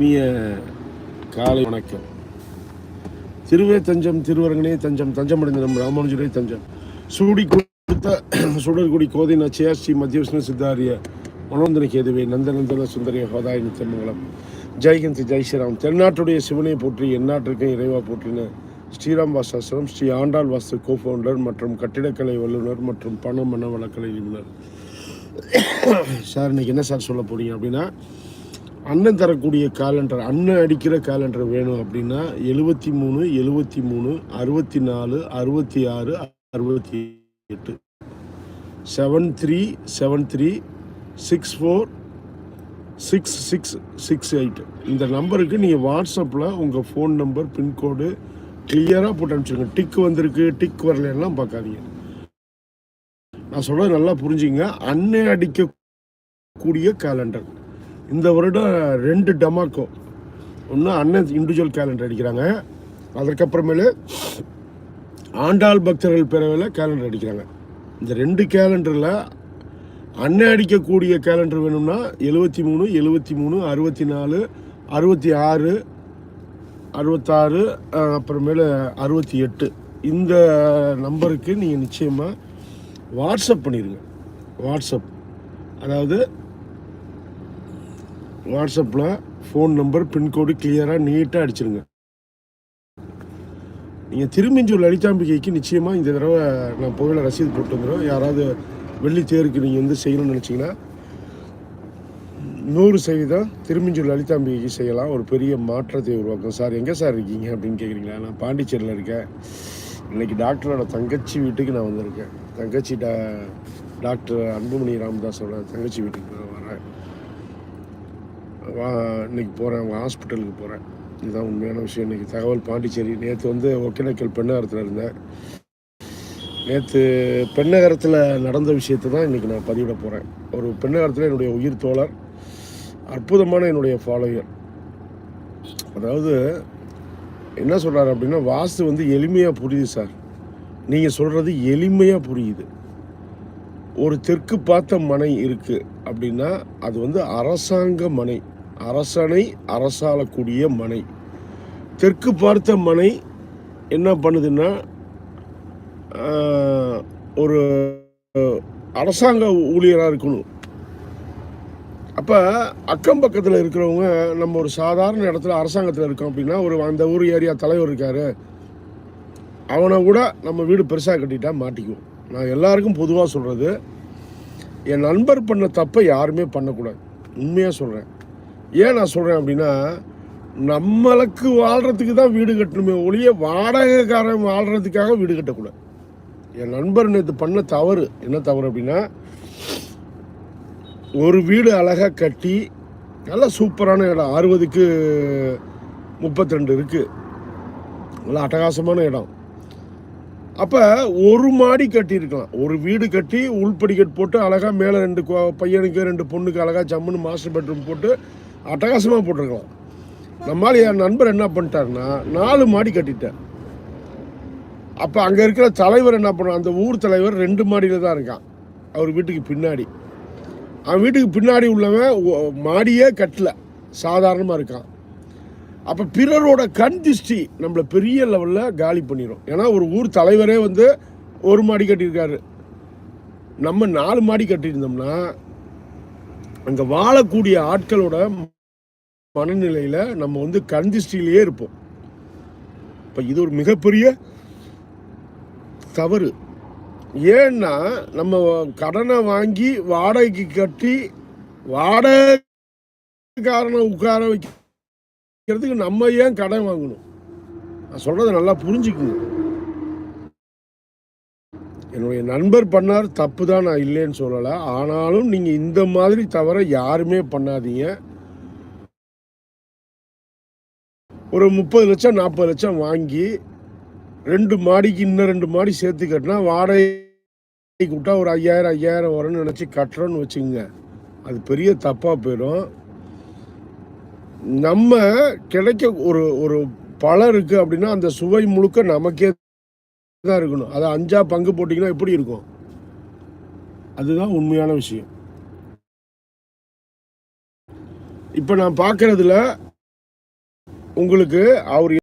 இனிய காலை வணக்கம். திருவே தஞ்சம் திருவரங்கனே தஞ்சம் தஞ்சமடைந்த நம் ராமானுஜரே தஞ்சம். சூடி கொடுத்த சுடர்குடி கோதை நச்சியா ஸ்ரீ மத்திய விஷ்ணு சித்தாரிய மனோந்தன கேதுவே நந்தநந்தன சுந்தரிய ஹோதாய நித்தமங்கலம். ஜெய்ஹிந்த் ஜெய் ஸ்ரீராம். தென்னாட்டுடைய சிவனை போற்றி எந்நாட்டிற்கும் இறைவா போற்றின ஸ்ரீராம் வாசாசிரம் ஸ்ரீ ஆண்டாள் வாஸ்து கோஃபவுண்டர் மற்றும் கட்டிடக்கலை வல்லுநர் மற்றும் பண மன வழக்கலை நிபுணர். சார் இன்னைக்கு என்ன சார் சொல்ல போறீங்க அப்படின்னா அண்ணன் தரக்கூடிய காலண்டர் அண்ணன் அடிக்கிற கேலண்டர் வேணும் அப்படின்னா எழுபத்தி மூணு எழுபத்தி மூணு அறுபத்தி நாலு அறுபத்தி ஆறு அறுபத்தி எட்டு. Seven three seven three six four six six six eight இந்த நம்பருக்கு நீங்கள் வாட்ஸ்அப்பில் உங்கள் ஃபோன் நம்பர் பின்கோடு கிளியராக போட்டு அனுப்பிச்சிருங்க டிக் வந்திருக்கு டிக் வரலன்னா பார்க்காதீங்க. நான் சொல்கிறது நல்லா புரிஞ்சுங்க. அண்ணன் அடிக்கக்கூடிய கேலண்டர் இந்த வருடம் ரெண்டு டமாக்கோ ஒன்று அண்ணன் இண்டிவிஜுவல் கேலண்டர் அடிக்கிறாங்க. அதற்கப்புறமேலு ஆண்டாள் பக்தர்கள் பேரவையில் கேலண்டர் அடிக்கிறாங்க. இந்த ரெண்டு கேலண்டரில் அண்ணன் அடிக்கக்கூடிய கேலண்டர் வேணும்னா எழுபத்தி மூணு எழுபத்தி மூணு அறுபத்தி நாலு அறுபத்தி ஆறு அறுபத்தாறு அப்புறமேலு அறுபத்தி எட்டு. இந்த நம்பருக்கு நீங்கள் நிச்சயமாக வாட்ஸ்அப் பண்ணிடுங்க வாட்ஸ்அப் அதாவது வாட்ஸ்அப்பில் ஃபோன் நம்பர் பின்கோடு கிளியராக நீட்டாக அடிச்சிருங்க. நீங்கள் திரும்பிஞ்சூர் லலிதாம்பிகைக்கு நிச்சயமாக இந்த தடவை நான் புகழ ரசீது போட்டு வந்துடும் யாராவது வெள்ளி தேருக்கு நீங்கள் வந்து செய்யணும்னு நினச்சிங்கன்னா நூறு சதவீதம் திரும்பிஞ்சூர் லலிதாம்பிகைக்கு செய்யலாம். ஒரு பெரிய மாற்றத்தை உருவாக்கும். சார் எங்கே சார் இருக்கீங்க அப்படின்னு கேட்குறீங்களா நான் பாண்டிச்சேரியில் இருக்கேன். இன்னைக்கு டாக்டரோட தங்கச்சி வீட்டுக்கு நான் வந்திருக்கேன். தங்கச்சி டா டாக்டர் அன்புமணி ராமதாஸோட தங்கச்சி வீட்டுக்கு நான் வரேன். வா இன்னைக்கு போகிறேன் அவங்க ஹாஸ்பிட்டலுக்கு போகிறேன் இதுதான் உண்மையான விஷயம். இன்றைக்கி தகவல் பாண்டிச்சேரி. நேற்று வந்து ஒகேனக்கல் பெண்ணகரத்தில் இருந்தேன். நேற்று பெண்ணகரத்தில் நடந்த விஷயத்தை தான் இன்றைக்கி நான் பதிவிட போகிறேன் ஒரு பெண்ணகரத்தில் என்னுடைய உயிர் தோழர் அற்புதமான என்னுடைய ஃபாலோயர். அதாவது என்ன சொல்கிறாரு அப்படின்னா வாஸ்து வந்து எளிமையாக புரியுது சார். நீங்கள் சொல்கிறது எளிமையாக புரியுது. ஒரு தெற்கு பார்த்த மனை இருக்குது அப்படின்னா அது வந்து அரசாங்க மனை. அரசனை அரசாளக்கூடிய மனை. தெற்கு பார்த்த மனை என்ன பண்ணுதுன்னா ஒரு அரசாங்க ஊழியராக இருக்கணும். அப்போ அக்கம் பக்கத்தில் இருக்கிறவங்க நம்ம ஒரு சாதாரண இடத்துல அரசாங்கத்தில் இருக்கோம் அப்படின்னா ஒரு அந்த ஊர் ஏரியா தலைவர் இருக்காரு. அவனை கூட நம்ம வீடு பெருசாக கட்டிட்டா மாட்டிக்குவோம். நான் எல்லாருக்கும் பொதுவாக சொல்கிறது என் நண்பர் பண்ண தப்பை யாருமே பண்ணக்கூடாது. உண்மையாக சொல்கிறேன் ஏன் நான் சொல்கிறேன் அப்படின்னா நம்மளுக்கு வாழ்கிறதுக்கு தான் வீடு கட்டணுமே ஒழிய வாடகைக்காரன் வாழ்கிறதுக்காக வீடு கட்டக்கூடாது. என் நண்பர் நேற்று பண்ண தவறு என்ன தவறு அப்படின்னா ஒரு வீடு அழகாக கட்டி நல்லா சூப்பரான இடம் அறுபதுக்கு முப்பத்தி ரெண்டு இருக்குது நல்லா அட்டகாசமான இடம். அப்போ ஒரு மாடி கட்டியிருக்கலாம். ஒரு வீடு கட்டி உள்படிக்கட் போட்டு அழகாக மேலே ரெண்டு பையனுக்கு ரெண்டு பொண்ணுக்கு அழகாக ஜம்முன்னு மாஸ்டர் பெட்ரூம் போட்டு அட்டகாசமாக போட்டிருக்கலாம். நம்மால் என் நண்பர் என்ன பண்ணிட்டாருன்னா நாலு மாடி கட்டிட்டேன் அப்போ அங்கே இருக்கிற தலைவர் என்ன பண்ண அந்த ஊர் தலைவர் ரெண்டு மாடியில் தான் இருக்கான். அவர் வீட்டுக்கு பின்னாடி. அவன் வீட்டுக்கு பின்னாடி உள்ளவன் மாடியே கட்டல. சாதாரணமாக இருக்கான். அப்போ பிறரோட கண் திருஷ்டி நம்மளை பெரிய லெவலில் காலி பண்ணிடும் ஏன்னா ஒரு ஊர் தலைவரே வந்து ஒரு மாடி கட்டியிருக்காரு. நம்ம நாலு மாடி கட்டியிருந்தோம்னா அங்கே வாழக்கூடிய ஆட்களோட மனநிலையில் நம்ம வந்து கந்திஷ்டிலேயே இருப்போம். இப்போ இது ஒரு மிகப்பெரிய தவறு. ஏன்னா நம்ம கடனை வாங்கி வாடகைக்கு கட்டி வாடகைக்காரனை உட்கார வைக்கிறதுக்கு நம்ம ஏன் கடன் வாங்கணும்? நான் சொல்றதை நல்லா புரிஞ்சுக்குங்க. என்னுடைய நண்பர் பண்ணார் தப்பு தான் நான் இல்லைன்னு சொல்லலை. ஆனாலும் நீங்கள் இந்த மாதிரி தவிர யாருமே பண்ணாதீங்க. ஒரு முப்பது லட்சம் நாற்பது லட்சம் வாங்கி ரெண்டு மாடிக்கு இன்னும் ரெண்டு மாடி சேர்த்து கட்டினா வாடகை விட்டா ஒரு ஐயாயிரம் ஐயாயிரம் வரும்னு நினச்சி கட்டுறோன்னு வச்சுங்க அது பெரிய தப்பாக போயிடும். நம்ம கிடைக்க ஒரு ஒரு பழம் இருக்குது அப்படின்னா அந்த சுவை முழுக்க நமக்கே தான் இருக்கணும். அதை அஞ்சா பங்கு போட்டிங்கன்னா எப்படி இருக்கும்? அதுதான் உண்மையான விஷயம். இப்போ நான் பார்க்கறதுல உங்களுக்கு அவர்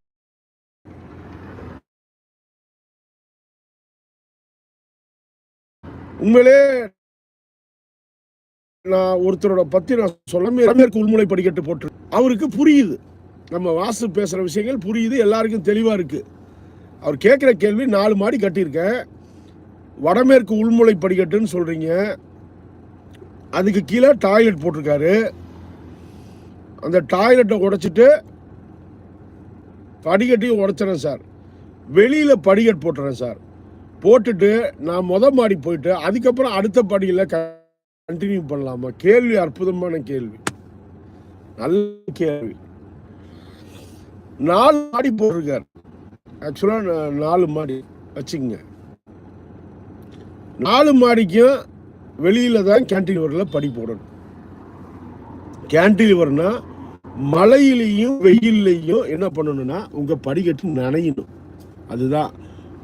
உண்மையிலே நான் ஒருத்தரோட பத்தி நான் சொல்ல மேற்கு உள்முறை படிக்கட்டு போட்டு அவருக்கு புரியுது. நம்ம வாசு பேசுற விஷயங்கள் புரியுது. எல்லாருக்கும் தெளிவா இருக்கு. அவர் கேட்குற கேள்வி நாலு மாடி கட்டியிருக்கேன். வடமேற்கு உள்முளை படிக்கட்டுன்னு சொல்கிறீங்க அதுக்கு கீழே டாய்லெட் போட்டிருக்காரு. அந்த டாய்லெட்டை உடைச்சிட்டு படிக்கட்டையும் உடைச்சிடறேன் சார். வெளியில் படிக்கட் போட்டுறேன் சார். போட்டுட்டு நான் முத மாடி போயிட்டு அதுக்கப்புறம் அடுத்த படியில் கண்டினியூ பண்ணலாமா? கேள்வி அற்புதமான கேள்வி. நல்ல கேள்வி. நாலு மாடி போட்டிருக்கார். ஆக்சுவலாக நாலு மாடி வச்சுக்கங்க. நாலு மாடிக்கும் வெளியில தான் கேன்டிலிவரில் படி போடணும். கேன்டிலிவர்னா மழையிலையும் வெயில்லையும் என்ன பண்ணணும்னா உங்கள் படிக்கட்டு நனையணும். அதுதான்.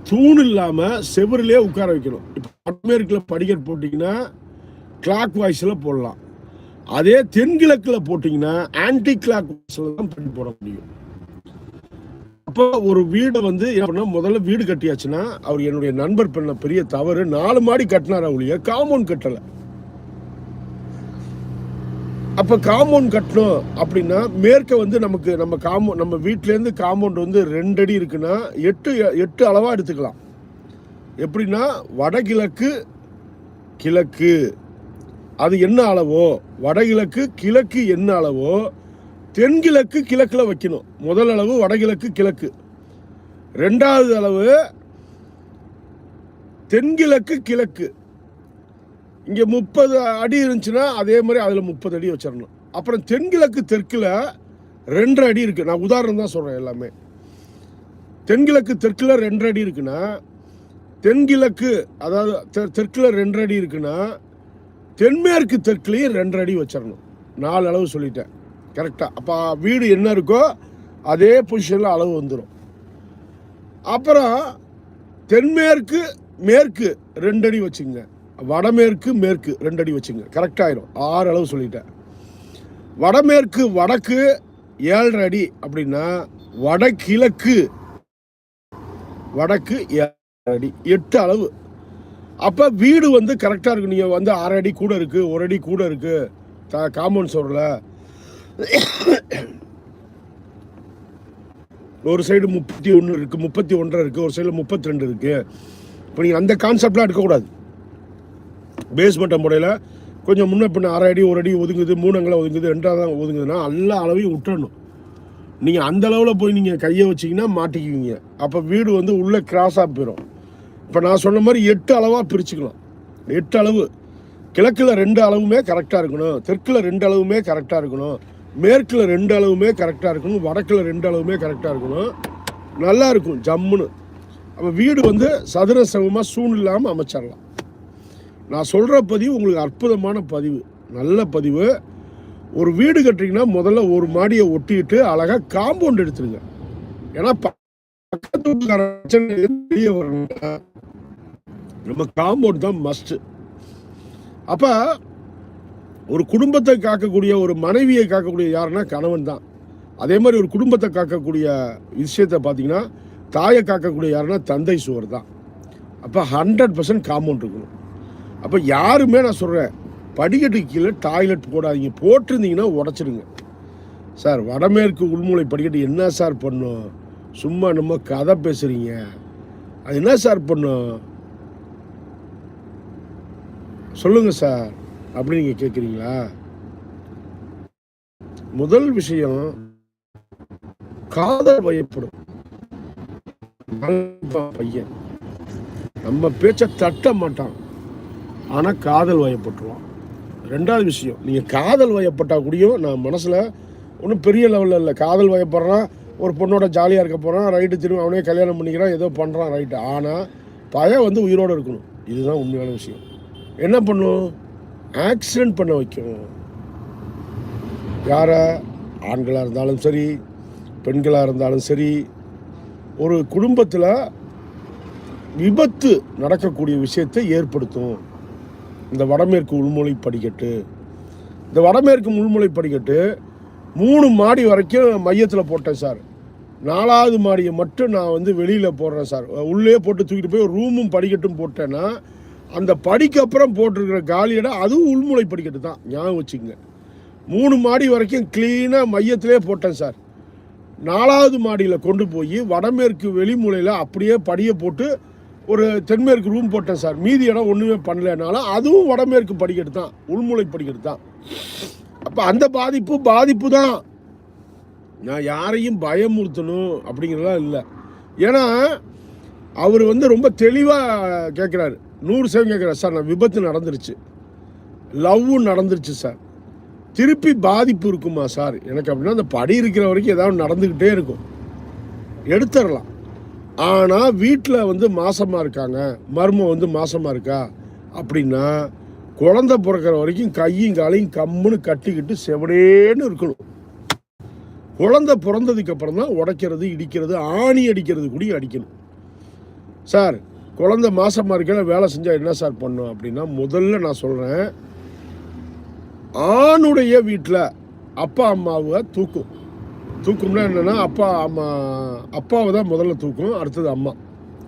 தூண் இல்லாமல் செவரிலே உட்கார வைக்கணும். இப்போ வடமேற்குல படிக்கட்டு போட்டிங்கன்னா கிளாக் வாய்ஸில் போடலாம். அதே தென்கிழக்கில் போட்டிங்கன்னா ஆன்டி கிளாக் வாய்ஸில் தான் படி போட முடியும். அப்போ ஒரு வீடை வந்து என்ன முதல்ல வீடு கட்டியாச்சுன்னா அவர் என்னுடைய நண்பர் பண்ண பெரிய தவறு நாலு மாடி கட்டினார் அவளிய காம்பவுண்ட் கட்டலை. அப்போ காம்பவுண்ட் கட்டணும் அப்படின்னா மேற்க வந்து நமக்கு நம்ம காம்பவுண்ட் நம்ம வீட்டிலேருந்து காம்பவுண்ட் வந்து ரெண்டு அடி இருக்குன்னா எட்டு எட்டு அளவாக எடுத்துக்கலாம். எப்படின்னா வடகிழக்கு கிழக்கு. அது என்ன அளவோ வடகிழக்கு கிழக்கு என்ன அளவோ தென்கிழக்கு கிழக்கில் வைக்கணும். முதல் அளவு வடகிழக்கு கிழக்கு. ரெண்டாவது அளவு தென்கிழக்கு கிழக்கு. இங்கே முப்பது அடி இருந்துச்சுன்னா அதே மாதிரி அதில் முப்பது அடி வச்சிடணும் அப்புறம் தென்கிழக்கு தெற்கில் ரெண்டரை அடி இருக்குது நான் உதாரணம் தான் சொல்கிறேன் எல்லாமே. தென்கிழக்கு தெற்கில் ரெண்டரை அடி இருக்குன்னா தென்கிழக்கு அதாவது தெ- தெற்கில் ரெண்டரை அடி இருக்குன்னா தென்மேற்கு தெற்குலேயும் ரெண்டரை அடி வச்சிடணும் நாலு அளவு சொல்லிட்டேன். கரெக்டாக அப்போ வீடு என்ன இருக்கோ அதே பொசிஷனில் அளவு வந்துடும் அப்புறம் தென்மேற்கு மேற்கு ரெண்டு அடி வச்சுங்க. வடமேற்கு மேற்கு ரெண்டு அடி வச்சுங்க. கரெக்டாகிடும் ஆறு அளவு சொல்லிட்டேன். வடமேற்கு வடக்கு ஏழரை அடி அப்படின்னா வடகிழக்கு வடக்கு ஏழரை அடி எட்டு அளவு. அப்போ வீடு வந்து கரெக்டாக இருக்கு. நீங்கள் வந்து அரை அடி கூட இருக்குது ஒரு அடி கூட இருக்குது த காம்பவுண்ட் சோரில் ஒரு சைடு முப்பத்தி ஒன்று இருக்குது முப்பத்தி ஒன்றரை இருக்குது ஒரு சைடில் முப்பத்தி ரெண்டு இருக்குது இப்போ நீங்கள் அந்த கான்செப்ட்லாம் எடுக்கக்கூடாது. பேஸ்மெண்ட்டை முறையில் கொஞ்சம் முன்ன பின்ன அரை அடி ஒரு அடி ஒதுங்குது மூணு அங்கலம் ஒதுங்குது ரெண்டாவது ஒதுங்குதுன்னா எல்லா அளவையும் விட்டுறணும். நீங்கள் அந்த அளவில் போய் நீங்கள் கையை வச்சீங்கன்னா மாட்டிக்குவீங்க. அப்போ வீடு வந்து உள்ளே கிராஸாக போயிடும் இப்போ நான் சொன்ன மாதிரி எட்டு அளவாக பிரிச்சுக்கலாம். எட்டு அளவு. கிழக்கில் ரெண்டு அளவுமே கரெக்டாக இருக்கணும். தெற்கில் ரெண்டு அளவுமே கரெக்டாக இருக்கணும். மேற்கில் ரெண்டு அளவுமே கரெக்டாக இருக்கணும் வடக்கில் ரெண்டு அளவுமே கரெக்டாக இருக்கணும். நல்லா இருக்கும் ஜம்முன்னு. அப்போ வீடு வந்து சதுர சமமாக சூழ் இல்லாமல் அமைச்சிடலாம் நான் சொல்கிற பதிவு உங்களுக்கு அற்புதமான பதிவு நல்ல பதிவு. ஒரு வீடு கட்டுறீங்கன்னா முதல்ல ஒரு மாடியை ஒட்டிட்டு அழகாக காம்பவுண்ட் எடுத்துருங்க. ஏன்னா ப- பக்கத்து பிரச்சனை வெளியே வரணும் நம்ம காம்பவுண்ட் தான் மஸ்ட்டு அப்போ ஒரு குடும்பத்தை காக்கக்கூடிய ஒரு மனைவியை காக்கக்கூடிய யாருன்னா கணவன் தான். அதே மாதிரி ஒரு குடும்பத்தை காக்கக்கூடிய விஷயத்தை பார்த்தீங்கன்னா தாயை காக்கக்கூடிய யாருன்னா தந்தை சுவர் தான். அப்போ ஹண்ட்ரட் பர்சன்ட் காம்பவுண்ட் இருக்கணும். அப்போ யாருமே நான் சொல்கிறேன் படிக்கட்டுக்கு கீழே டாய்லெட் போடாதீங்க. போட்டிருந்தீங்கன்னா உடச்சிடுங்க. சார் வடமேற்கு உள்மூளை படிக்கட்டு என்ன சார் பண்ணும்? சும்மா நம்ம கதை பேசுகிறீங்க அது என்ன சார் பண்ணும்? சொல்லுங்கள் சார். அப்படின்னு நீங்கள் கேட்குறீங்களா முதல் விஷயம் காதல் வயப்படும். பையன். நம்ம பேச்சை தட்ட மாட்டான். ஆனால் காதல் வயப்பட்டுருவான். ரெண்டாவது விஷயம் நீங்கள் காதல் வயப்பட்டா கூடயும் நான் மனசில் ஒன்றும் பெரிய லெவலில் இல்லை. காதல் வயப்படுறான் ஒரு பொண்ணோட ஜாலியாக இருக்க போகிறான் ரைட்டு திரும்ப அவனே கல்யாணம் பண்ணிக்கிறான் ஏதோ பண்ணுறான் ரைட்டு ஆனால் பய வந்து உயிரோடு இருக்கணும். இதுதான் உண்மையான விஷயம். என்ன பண்ணும்? ஆக்சிடென்ட் பண்ண வைக்கும். யாரை? ஆண்களாக இருந்தாலும் சரி பெண்களாக இருந்தாலும் சரி ஒரு குடும்பத்தில் விபத்து நடக்கக்கூடிய விஷயத்தை ஏற்படுத்தும். இந்த வடமேற்கு உள்மொழி படிக்கட்டு இந்த வடமேற்கு உள்மொழி படிக்கட்டு மூணு மாடி வரைக்கும் மையத்தில் போட்டேன் சார். நாலாவது மாடியை மட்டும் நான் வந்து வெளியில் போடுறேன் சார். உள்ளே போட்டு தூக்கிட்டு போய் ரூமும் படிக்கட்டும் போட்டேன்னா அந்த படிக்கு அப்புறம் போட்டிருக்கிற காலி இடம் அதுவும் உள்முளை படிக்கட்டு தான். ஞாபகம் வச்சுங்க மூணு மாடி வரைக்கும் க்ளீனாக மையத்திலே போட்டேன் சார். நாலாவது மாடியில் கொண்டு போய் வடமேற்கு வெளிமூலையில் அப்படியே படியை போட்டு ஒரு தென்மேற்கு ரூம் போட்டேன் சார். மீதி இடம் ஒன்றுமே பண்ணலைனாலும் அதுவும் வடமேற்கு படிக்கட்டு தான். உள்முளை படிக்கட்டு தான். அப்போ அந்த பாதிப்பு பாதிப்பு தான். நான் யாரையும் பயமுறுத்தணும் அப்படிங்கிறதெல்லாம் இல்லை. ஏன்னா அவர் வந்து ரொம்ப தெளிவாக கேட்குறாரு நூறு சதவீதம் கேட்குறேன். சார் நான் விபத்து நடந்துருச்சு. லவ்வும் நடந்துருச்சு சார். திருப்பி பாதிப்பு இருக்குமா சார்? எனக்கு அப்படின்னா அந்த படி இருக்கிற வரைக்கும் ஏதாவது நடந்துக்கிட்டே இருக்கும். எடுத்துடலாம். ஆனால் வீட்டில் வந்து மாசமாக இருக்காங்க. மர்மம் வந்து மாசமாக இருக்கா? அப்படின்னா குழந்த பிறக்கிற வரைக்கும் கையும் காலையும் கம்முன்னு கட்டிக்கிட்டு செவடேன்னு இருக்கணும். குழந்த பிறந்ததுக்கு அப்புறம் தான் உடைக்கிறது இடிக்கிறது ஆணி அடிக்கிறது கூட அடிக்கணும். சார் குழந்தை மாசமாக இருக்கிற வேலை செஞ்சால் என்ன சார் பண்ணும் அப்படின்னா முதல்ல நான் சொல்கிறேன் ஆணுடைய வீட்டில் அப்பா அம்மாவை தூக்கும். தூக்கும்னா என்னென்னா அப்பா அம்மா அப்பாவை தான் முதல்ல தூக்கும் அடுத்தது அம்மா.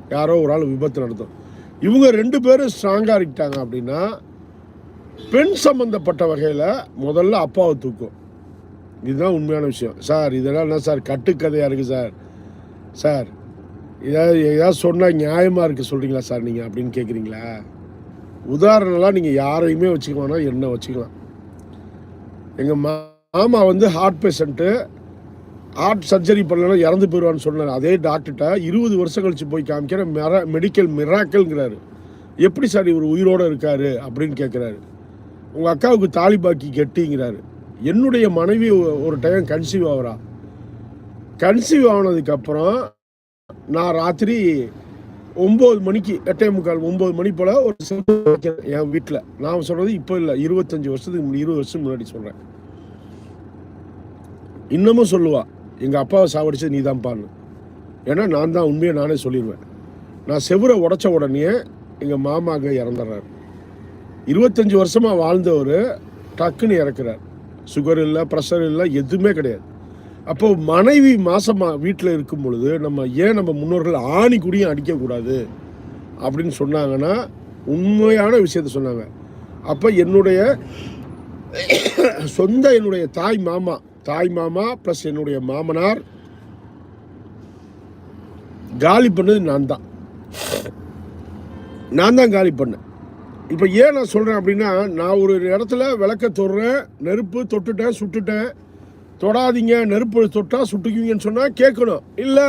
யாரோ ஒரு ஆள் விபத்து நடத்தும் இவங்க ரெண்டு பேரும் ஸ்ட்ராங்காக இருக்கிட்டாங்க அப்படின்னா பெண் சம்மந்தப்பட்ட வகையில் முதல்ல அப்பாவை தூக்கும். இதுதான் உண்மையான விஷயம். சார் இதெல்லாம் என்ன சார் கட்டுக்கதையாக இருக்குது சார்? சார் ஏதாவது ஏதாவது சொன்னால் நியாயமாக இருக்குது சொல்கிறீங்களா சார் நீங்கள் அப்படின்னு கேட்குறீங்களா உதாரணம்லாம் நீங்கள் யாரையுமே வச்சுக்க வேணாம் என்ன வச்சுக்கலாம். எங்கள் மாமா வந்து ஹார்ட் பேஷண்ட்டு ஹார்ட் சர்ஜரி பண்ணலாம் இறந்து போயிடுவான்னு சொன்னார். அதே டாக்டர்கிட்ட இருபது வருஷம் கழித்து போய் காமிக்கிற மெரா மெடிக்கல் மிராக்கல்ங்கிறாரு எப்படி சார் இவர் உயிரோடு இருக்கார் அப்படின்னு கேட்குறாரு உங்கள் அக்காவுக்கு தாலி பாக்கி கெட்டிங்கிறாரு. என்னுடைய மனைவி ஒரு டைம் கன்சீவ் ஆகிறா. கன்சீவ் ஆனதுக்கப்புறம் நான் ராத்திரி ஒம்பது மணிக்கு எட்டே முக்கால் ஒம்பது மணி போல் ஒரு செல்ஃபி வைக்கிறேன் என் வீட்டில் நான் சொல்கிறது இப்போ இல்லை இருபத்தஞ்சி வருஷத்துக்கு முன்னாடி இருபது வருஷம் முன்னாடி சொல்கிறேன் இன்னமும் சொல்லுவா எங்கள் அப்பாவை சாவடிச்சது நீ தான் ஏன்னா நான் தான் உண்மையை நானே சொல்லிடுவேன் நான் செவரை உடைச்ச உடனே எங்கள் மாமா இறந்துடுறாரு இருபத்தஞ்சி வருஷமாக வாழ்ந்தவர் டக்குன்னு இறக்குறார். சுகர் இல்லை ப்ரெஷர் இல்லை எதுவுமே கிடையாது. அப்போ மனைவி மாசமா வீட்டில் இருக்கும் பொழுது நம்ம ஏன் நம்ம முன்னோர்கள் ஆணி குடியும் அடிக்கக்கூடாது அப்படின்னு சொன்னாங்கன்னா உண்மையான விஷயத்த சொன்னாங்க. அப்போ என்னுடைய சொந்த என்னுடைய தாய் மாமா தாய் மாமா ப்ளஸ் என்னுடைய மாமனார் காலி பண்ணது நான் தான். நான் தான் காலி பண்ணேன். இப்போ ஏன் நான் சொல்கிறேன் அப்படின்னா நான் ஒரு இடத்துல விளக்க தொடுறேன் நெருப்பு தொட்டுட்டேன் சுட்டுட்டேன். தொடாதீங்க நெருப்பு தொட்டால் சுட்டுக்குவீங்கன்னு சொன்னால் கேட்கணும். இல்லை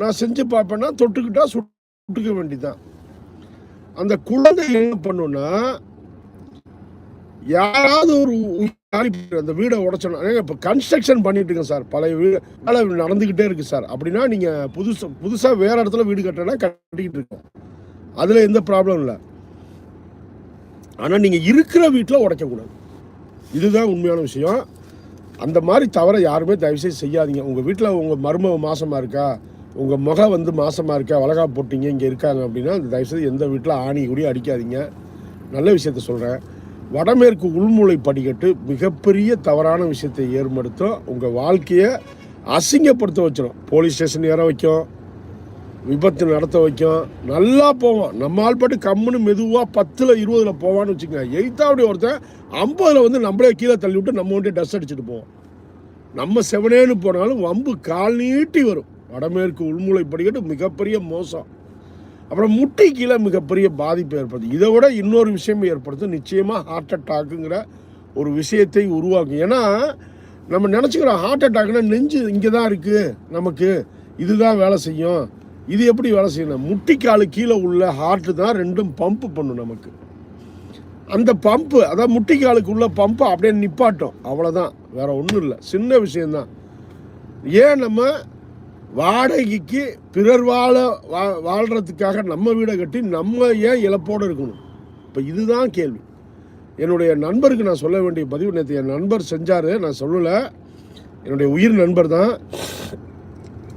நான் செஞ்சு பார்ப்பேன்னா தொட்டுக்கிட்டா சுட்டுக்க வேண்டிதான். அந்த குழந்தை என்ன பண்ணுன்னா யாராவது ஒரு அந்த வீடை உடைச்சோன்னா இப்போ கன்ஸ்ட்ரக்ஷன் பண்ணிட்டு இருக்கேன் சார். பழைய வீடு வேலை நடந்துக்கிட்டே இருக்கு சார். அப்படின்னா நீங்கள் புதுசு புதுசாக வேற இடத்துல வீடு கட்டினா கட்டிக்கிட்டு இருக்கோம். அதில் எந்த ப்ராப்ளம் இல்லை. ஆனால் நீங்கள் இருக்கிற வீட்டில் உடைக்கக்கூடாது. இதுதான் உண்மையான விஷயம். அந்த மாதிரி தவிர யாருமே தயவுசெய்து செய்யாதீங்க. உங்கள் வீட்டில் உங்கள் மருமக மாசமாக இருக்கா? உங்கள் முகம் வந்து மாசமாக இருக்கா? வளகா போட்டீங்க இங்கே இருக்காங்க அப்படின்னா அந்த தயவுசெய்து எந்த வீட்டில் ஆணி கூடி அடிக்காதீங்க. நல்ல விஷயத்த சொல்கிறேன் வடமேற்கு உள்மூளை படிக்கட்டு மிகப்பெரிய தவறான விஷயத்தை ஏற்படுத்தும். உங்கள் வாழ்க்கையை அசிங்கப்படுத்த வச்சிடும் போலீஸ் ஸ்டேஷன் ஏற வைக்கும். விபத்து நடத்த வைக்கும். நல்லா போவோம். நம்ம ஆள் பாட்டு கம்முன்னு மெதுவாக பத்தில் இருபதில் போவான்னு வச்சுக்கோங்க. எயித்தாவுடைய ஒருத்தன் ஐம்பதில் வந்து நம்மளே கீழே தள்ளி விட்டு நம்ம வந்துட்டு டஸ்ட் அடிச்சுட்டு போவோம். நம்ம செவனேன்னு போனாலும் வம்பு கால் நீட்டி வரும். வடமேற்கு உள்மூளை படிக்கட்டு மிகப்பெரிய மோசம். அப்புறம் முட்டி கீழே மிகப்பெரிய பாதிப்பு ஏற்படுது. இதை விட இன்னொரு விஷயம் ஏற்படுத்தும் நிச்சயமாக ஹார்ட் அட்டாக்குங்கிற ஒரு விஷயத்தை உருவாக்கும். ஏன்னா நம்ம நினச்சிக்கிறோம் ஹார்ட் அட்டாக்னா நெஞ்சு இங்கே தான் இருக்குது நமக்கு இதுதான் வேலை செய்யும். இது எப்படி வேலை செய்யணும்? முட்டிக்காலு கீழே உள்ள ஹார்ட்டு தான் ரெண்டும் பம்ப் பண்ணும் நமக்கு. அந்த பம்ப்பு அதான் முட்டிக்காலுக்கு உள்ள பம்பை அப்படியே நிப்பாட்டும். அவ்வளோதான் வேற ஒன்றும் இல்லை. சின்ன விஷயந்தான் ஏன் நம்ம வாடகைக்கு பிறர் வாழ வா வாழ்கிறதுக்காக நம்ம வீடை கட்டி நம்ம ஏன் இழப்போடு இருக்கணும்? இப்போ இதுதான் கேள்வி. என்னுடைய நண்பருக்கு நான் சொல்ல வேண்டிய பதிவு நேற்று என் நண்பர் செஞ்சார். நான் சொல்லலை. என்னுடைய உயிர் நண்பர் தான்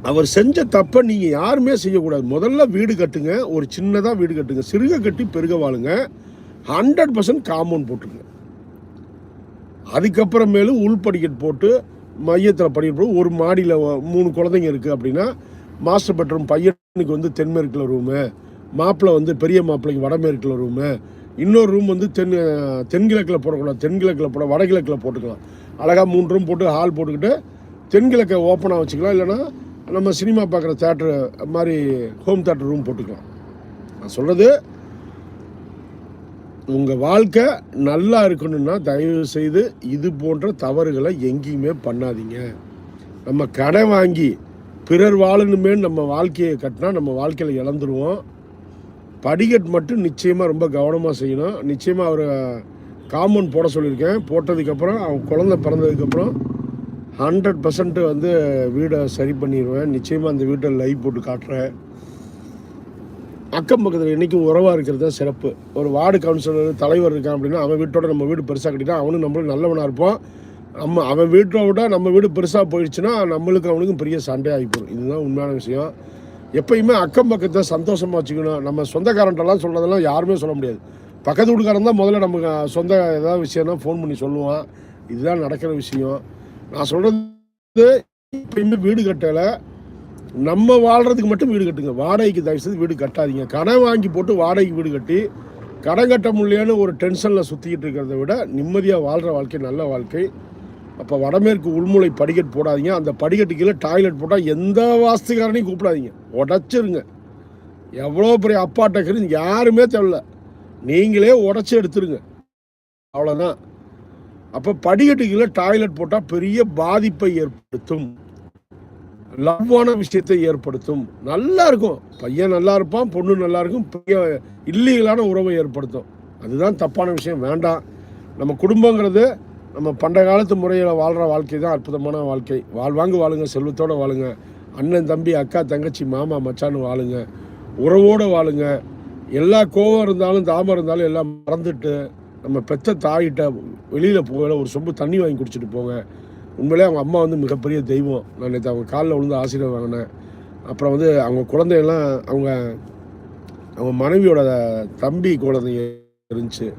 அவர் செஞ்ச தப்பை நீங்கள் யாருமே செய்யக்கூடாது. முதல்ல வீடு கட்டுங்க. ஒரு சின்னதாக வீடு கட்டுங்க. சிறுக கட்டி பெருக வாழுங்க. ஹண்ட்ரட் பர்சன்ட் காம்பவுண்ட் போட்டுருங்க. அதுக்கப்புறமேலும் உள் படிக்கட் போட்டு மையத்தில் படிக்கட் போட்டு ஒரு மாடியில் மூணு குழந்தைங்க இருக்குது அப்படின்னா மாஸ்டர் பெட்ரூம் பையனுக்கு வந்து தென்மேற்கில் ரூமு மாப்பிள்ளை வந்து பெரிய மாப்பிள்ளைக்கு வடமேற்கில் ரூமு இன்னொரு ரூம் வந்து தென் தென்கிழக்கில் போடக்கூடாது. தென்கிழக்கில் போட வடகிழக்கில் போட்டுக்கலாம். அழகாக மூணு ரூம் போட்டு ஹால் போட்டுக்கிட்டு தென்கிழக்கை ஓப்பனாக வச்சுக்கலாம். இல்லைன்னா நம்ம சினிமா பார்க்குற தேட்ரு மாதிரி ஹோம் தேட்டர் ரூம் போட்டுக்கலாம். நான் சொல்கிறது உங்கள் வாழ்க்கை நல்லா இருக்கணும்னா தயவு செய்து இது போன்ற தவறுகளை எங்கேயுமே பண்ணாதீங்க. நம்ம கடை வாங்கி பிறர் வாழணுமே நம்ம வாழ்க்கையை கட்டினா நம்ம வாழ்க்கையில் இழந்துருவோம். படிக்கட் மட்டும் நிச்சயமாக ரொம்ப கவனமாக செய்யணும். நிச்சயமாக அவர் காம்பவுண்ட் போட சொல்லியிருக்கேன். போட்டதுக்கப்புறம் அவன் குழந்தை பிறந்ததுக்கப்புறம் ஹண்ட்ரட் பர்சன்ட் வந்து வீடை சரி பண்ணிடுவேன். நிச்சயமாக அந்த வீட்டை லைவ் போட்டு காட்டுறேன். அக்கம் பக்கத்தில் என்றைக்கும் உறவாக இருக்கிறது தான் சிறப்பு. ஒரு வார்டு கவுன்சிலர் தலைவர் இருக்கான் அப்படின்னா அவன் வீட்டோட நம்ம வீடு பெருசாக கட்டினா அவனும் நம்மளும் நல்லவனாக இருப்போம். நம்ம அவன் வீட்டை விட நம்ம வீடு பெருசாக போயிடுச்சுன்னா நம்மளுக்கும் அவனுக்கும் பெரிய சண்டை ஆகி போகும் இதுதான் உண்மையான விஷயம். எப்பயுமே அக்கம் பக்கத்தை சந்தோஷமாக வச்சுக்கணும். நம்ம சொந்தக்காரன்ட்டெல்லாம் சொல்கிறதெல்லாம் யாருமே சொல்ல முடியாது. பக்கத்து வீட்டுக்காரன் தான் முதல்ல நமக்கு சொந்த ஏதாவது விஷயம்னா ஃபோன் பண்ணி சொல்லுவான். இதுதான் நடக்கிற விஷயம். நான் சொல்கிறது இன்னும் வீடு கட்டலை. நம்ம வாழ்கிறதுக்கு மட்டும் வீடு கட்டுங்க. வாடகைக்கு தயவு செய்து வீடு கட்டாதீங்க. கடன் வாங்கி போட்டு வாடகைக்கு வீடு கட்டி கடன் கட்ட முடியலன்னு ஒரு டென்ஷனில் சுற்றிக்கிட்டு இருக்கிறத விட நிம்மதியாக வாழ்கிற வாழ்க்கை நல்ல வாழ்க்கை. அப்போ வடமேற்கு உள்முளை படிக்கட் போடாதீங்க. அந்த படிக்கட்டு கீழே டாய்லெட் போட்டால் எந்த வாஸ்துக்காரனையும் கூப்பிடாதீங்க. உடச்சிருங்க. எவ்வளோ பெரிய அப்பாட்ட யாருமே தேவையில்ல. நீங்களே உடச்சி எடுத்துருங்க. அவ்வளோதான் அப்போ படிக்கட்டுகளில் டாய்லெட் போட்டால் பெரிய பாதிப்பை ஏற்படுத்தும். லவ்வான விஷயத்தை ஏற்படுத்தும். நல்லா இருக்கும். பையன் நல்லா இருப்பான் பொண்ணு நல்லா இருக்கும் பெரிய இல்லீகலான உறவை ஏற்படுத்தும். அதுதான் தப்பான விஷயம். வேண்டாம். நம்ம குடும்பங்கிறது நம்ம பண்ட காலத்து முறையில் வாழ்கிற வாழ்க்கை தான் அற்புதமான வாழ்க்கை. வாழ்வாங்க வாழுங்க செல்வத்தோடு வாழுங்க. அண்ணன் தம்பி அக்கா தங்கச்சி மாமா மச்சான்னு வாழுங்க. உறவோடு வாழுங்க. எல்லா கோவம் இருந்தாலும் தாமம் இருந்தாலும் எல்லாம் மறந்துட்டு நம்ம பெத்த தாயிட்ட வெளியில் போகல ஒரு சொம்பு தண்ணி வாங்கி குடிச்சிட்டு போங்க. உண்மையிலே அவங்க அம்மா வந்து மிகப்பெரிய தெய்வம். நான் நேற்று அவங்க காலில் விழுந்து ஆசீர்வாதம் வாங்கினேன். அப்புறம் வந்து அவங்க குழந்தையெல்லாம் அவங்க அவங்க மனைவியோட தம்பி குழந்தைங்க இருந்துச்சு.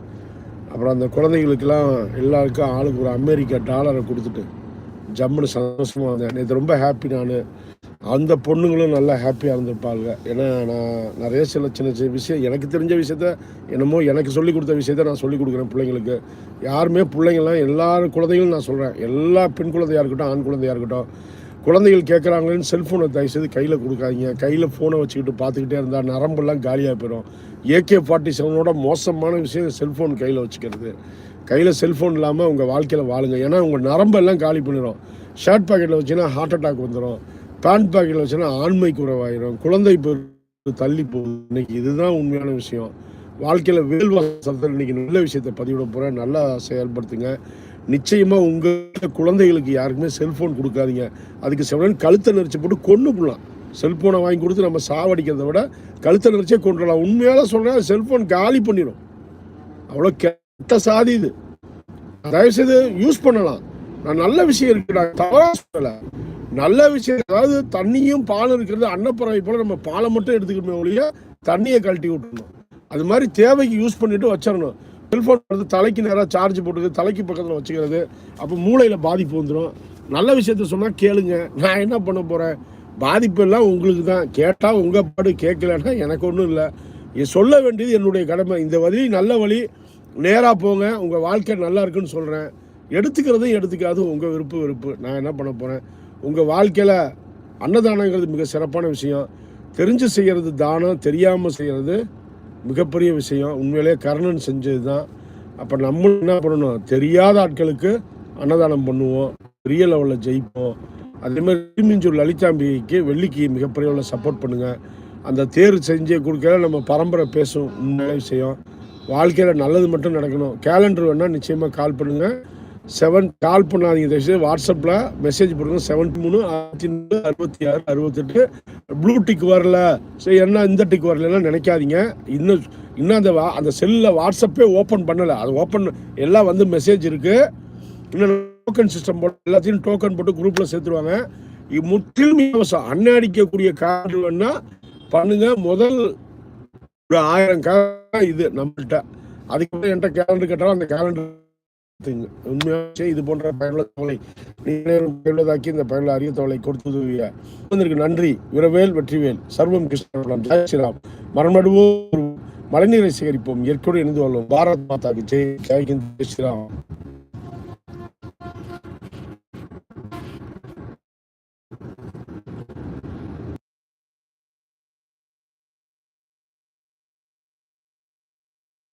அப்புறம் அந்த குழந்தைகளுக்கெல்லாம் எல்லாருக்கும் ஆளுக்கு ஒரு அமெரிக்கா டாலரை கொடுத்துட்டு ஜம்முன்னு சந்தோஷமாக இருந்தேன். நேற்று ரொம்ப ஹாப்பி நான். அந்த பொண்ணுங்களும் நல்லா ஹாப்பியாக இருந்திருப்பாங்க. ஏன்னா நான் நிறைய சில சின்ன சின்ன விஷயம் எனக்கு தெரிஞ்ச விஷயத்த என்னமோ எனக்கு சொல்லி கொடுத்த விஷயத்த நான் சொல்லி கொடுக்குறேன் பிள்ளைங்களுக்கு. யாருமே பிள்ளைங்கள்லாம் எல்லா குழந்தைகளும் நான் சொல்கிறேன் எல்லா பெண் குழந்தையாக இருக்கட்டும் ஆண் குழந்தையாக இருக்கட்டும் குழந்தைகள் கேட்குறாங்களேன்னு செல்ஃபோனை தயவுசெய்து கையில் கொடுக்காதீங்க. கையில் ஃபோனை வச்சுக்கிட்டு பார்த்துக்கிட்டே இருந்தால் நரம்பெல்லாம் காலியாக போயிடும். ஏகே ஃபார்ட்டி செவனோட மோசமான விஷயம் செல்ஃபோன் கையில் வச்சுக்கிறது. கையில் செல்ஃபோன் இல்லாமல் உங்கள் வாழ்க்கையில் வாழுங்க. ஏன்னா உங்கள் நரம்பெல்லாம் காலி பண்ணிடும் ஷர்ட் பாக்கெட்டில் வச்சுன்னா ஹார்ட் அட்டாக் வந்துடும் பேண்ட் பாக்கெட்டில் வச்சுன்னா ஆண்மை குறைவாயிரும். குழந்தை பெரு தள்ளி போகுது இன்னைக்கு இதுதான் உண்மையான விஷயம். வாழ்க்கையில் வேல் வாசத்தில் இன்னைக்கு நல்ல விஷயத்தை பதிவிட போகிறேன் நல்லா செயல்படுத்துங்க நிச்சயமாக உங்கள் குழந்தைகளுக்கு யாருக்குமே செல்ஃபோன் கொடுக்காதீங்க. அதுக்கு செவன் கழுத்தை நெரிச்சு போட்டு கொண்டு போடலாம். செல்ஃபோனை வாங்கி கொடுத்து நம்ம சாவடிக்கிறத விட கழுத்தை நெரிச்சே கொண்டுடலாம் உண்மையால சொல்கிறேன் செல்ஃபோன் காலி பண்ணிடும் அவ்வளோ கெட்ட சாதி இது. தயவுசெய்து யூஸ் பண்ணலாம். நான் நல்ல விஷயம் இருக்குடா தவறாக சொல்லலை. நல்ல விஷயம். அதாவது தண்ணியும் பாலும் இருக்கிறது அன்னப்பறவை போல நம்ம பாலை மட்டும் எடுத்துக்கணுமே ஒழிய தண்ணியை கழட்டி விட்டுணும் அது மாதிரி தேவைக்கு யூஸ் பண்ணிட்டு வச்சிடணும். செல்ஃபோன் வந்து தலைக்கு நேராக சார்ஜ் போட்டுது தலைக்கு பக்கத்தில் வச்சுக்கிறது. அப்போ மூளையில் பாதிப்பு வந்துடும் நல்ல விஷயத்த சொன்னால் கேளுங்க. நான் என்ன பண்ண போகிறேன் பாதிப்பு எல்லாம் உங்களுக்கு தான். கேட்டால் உங்கள் பாடு கேட்கலன்னா எனக்கு ஒன்றும் இல்லை. இது சொல்ல வேண்டியது என்னுடைய கடமை. இந்த வழி நல்ல வழி. நேராக போங்க. உங்கள் வாழ்க்கை நல்லா இருக்குன்னு சொல்கிறேன் எடுத்துக்கிறதும் எடுத்துக்காது. உங்கள் விருப்பு விருப்பு நான் என்ன பண்ண போகிறேன் உங்கள் வாழ்க்கையில் அன்னதானங்கிறது மிக சிறப்பான விஷயம். தெரிஞ்சு செய்கிறது தானம் தெரியாமல் செய்கிறது மிகப்பெரிய விஷயம். உண்மையிலே கர்ணன் செஞ்சது தான் அப்போ நம்ம என்ன பண்ணணும்? தெரியாத ஆட்களுக்கு அன்னதானம் பண்ணுவோம். பெரிய லெவலில் ஜெயிப்போம். அதே மாதிரி திருமிஞ்சூர் லலிதாம்பிகைக்கு வெள்ளிக்கு மிகப்பெரிய அளவில் சப்போர்ட் பண்ணுங்கள் அந்த தேர் செஞ்சு கொடுக்கல நம்ம பரம்பரை பேசும் உண்மையான விஷயம். வாழ்க்கையில் நல்லது மட்டும் நடக்கணும். கேலண்டர் வேணால் நிச்சயமாக கால் பண்ணுங்கள் செவன் கால் பண்ணாதீங்க. தயவுசெய்து வாட்ஸ்அப்பில் மெசேஜ் பண்ணுங்க செவன்ட்டி மூணு ஆயிரத்தி நாலு அறுபத்தி ஆறு அறுபத்தெட்டு. ப்ளூ டிக் வரல. சரி என்ன இந்த டிக் வரலன்னா நினைக்காதீங்க. இன்னும் இன்னும் அந்த வா- அந்த செல்லில் வாட்ஸ்அப்பே ஓப்பன் பண்ணலை. அது ஓப்பன் எல்லாம் வந்து மெசேஜ் இருக்குது இன்னும் டோக்கன் சிஸ்டம் போட்டு எல்லாத்தையும் டோக்கன் போட்டு குரூப்பில் சேர்த்துருவாங்க. முற்றிலும் இலவசம். அன்னை அடிக்கக்கூடிய கார்டு வேணா பண்ணுங்க. முதல் ஒரு ஆயிரம் கார்டு இது நம்மள்கிட்ட அதுக்கப்புறம் என்கிட்ட கேலண்டர் கேட்டாலும் அந்த கேலண்டர் உண்மையாக இது போன்ற பயனுள்ள தகவலை நீங்களே பயனுள்ளதாக்கி இந்த பயனுள்ள அரிய தகவலை கொடுத்து உதவிய நன்றி. விரவேல் வெற்றிவேல். சர்வம் கிருஷ்ணபுரம் ஜெய் ஸ்ரீராம். மரமடுவோம் மழைநீரை சேகரிப்போம். இயற்கையோடு இணைந்து வாழ்வோம் பாரத் மாதாக்கு ஜெய். ஜெய் ஹிந்த். ஜெய் ஸ்ரீராம்.